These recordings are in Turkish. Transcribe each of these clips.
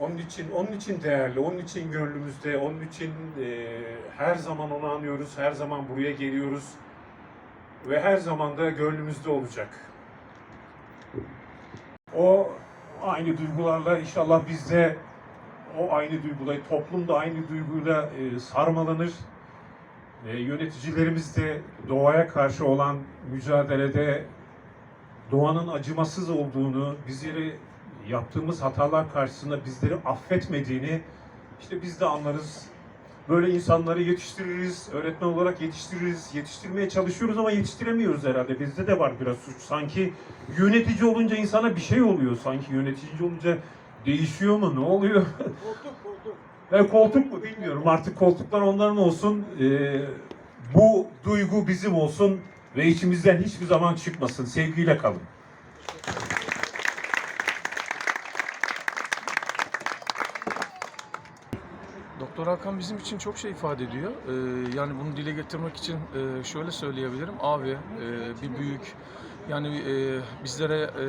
Onun için, onun için değerli, onun için gönlümüzde, onun için e, her zaman onu anıyoruz, her zaman buraya geliyoruz ve her zaman da gönlümüzde olacak. O aynı duygularla inşallah biz de o aynı duygulayı, toplum da aynı duyguyla e, sarmalanır. E, yöneticilerimiz de doğaya karşı olan mücadelede doğanın acımasız olduğunu, bizleri yaptığımız hatalar karşısında bizleri affetmediğini işte biz de anlarız. Böyle insanları yetiştiririz, öğretmen olarak yetiştiririz, yetiştirmeye çalışıyoruz ama yetiştiremiyoruz herhalde. Bizde de var biraz suç. Sanki yönetici olunca insana bir şey oluyor. Sanki yönetici olunca değişiyor mu? Ne oluyor? Koltuk koltuk. E, koltuk mu bilmiyorum. Artık koltuklar onların olsun. E, bu duygu bizim olsun ve içimizden hiçbir zaman çıkmasın. Sevgiyle kalın. Doktor Hakan bizim için çok şey ifade ediyor. Ee, yani bunu dile getirmek için e, şöyle söyleyebilirim. Abi, e, bir büyük, yani e, bizlere e,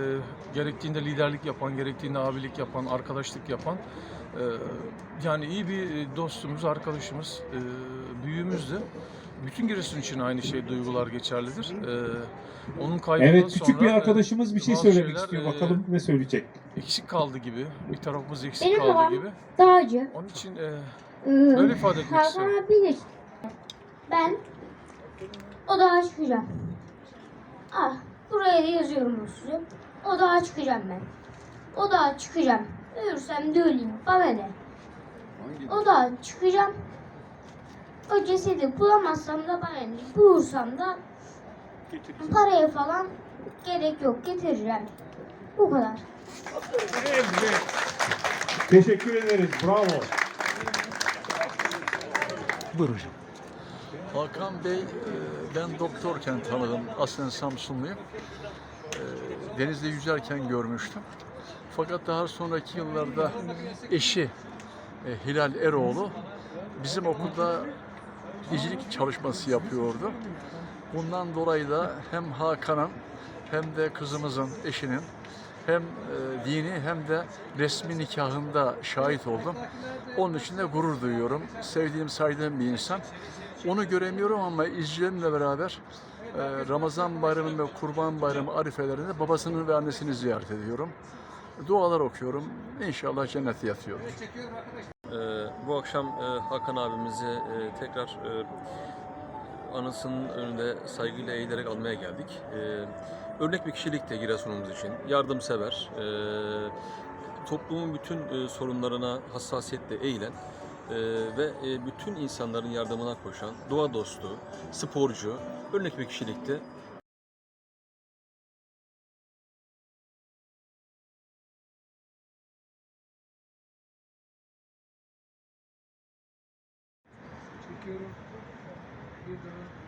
gerektiğinde liderlik yapan, gerektiğinde abilik yapan, arkadaşlık yapan, e, yani iyi bir dostumuz, arkadaşımız, e, büyüğümüzdü. Bütün Giresun için aynı şey duygular geçerlidir. E, onun kaybından Evet küçük sonra, bir e, arkadaşımız bir şey bazı söylemek şeyler, istiyor. e, Bakalım ne söyleyecek. eksik kaldı gibi, bir tarafımız eksik Benim kaldı babam- gibi. Dağcı. Onun için e, Böyle ifade etmek istiyorum. bilir. Ben o dağa çıkacağım. Ah, buraya da yazıyorum bu sözü. O dağa çıkacağım ben. O dağa çıkacağım. Ölürsem de öleyim. Bana ne? O dağa çıkacağım. O cesedi bulamazsam da ne? Bulursam da paraya falan gerek yok. Getireceğim. Bu kadar. Teşekkür ederiz. Bravo. Buyur hocam. Hakan Bey, e, ben doktorken tanıdım. Aslen Samsunluyum. E, Denizde yüzerken görmüştüm. Fakat daha sonraki yıllarda eşi e, Hilal Eroğlu bizim okulda icilik çalışması yapıyordu. Bundan dolayı da hem Hakan'ın hem de kızımızın, eşinin hem e, dini hem de resmi nikahında şahit oldum. Onun için de gurur duyuyorum. Sevdiğim, saydığım bir insan. Onu göremiyorum ama izcilerimle beraber e, Ramazan bayramı ve Kurban bayramı arifelerinde babasını ve annesini ziyaret ediyorum. Dualar okuyorum. İnşallah cennete yatıyorum. Ee, bu akşam e, Hakan abimizi e, tekrar e, anısının önünde saygıyla eğilerek almaya geldik. E, örnek bir kişilikti Giresun'umuz için. Yardımsever, toplumun bütün sorunlarına hassasiyetle eğilen ve bütün insanların yardımına koşan, doğa dostu, sporcu, örnek bir kişilikti. Çekiyorum. Bir daha.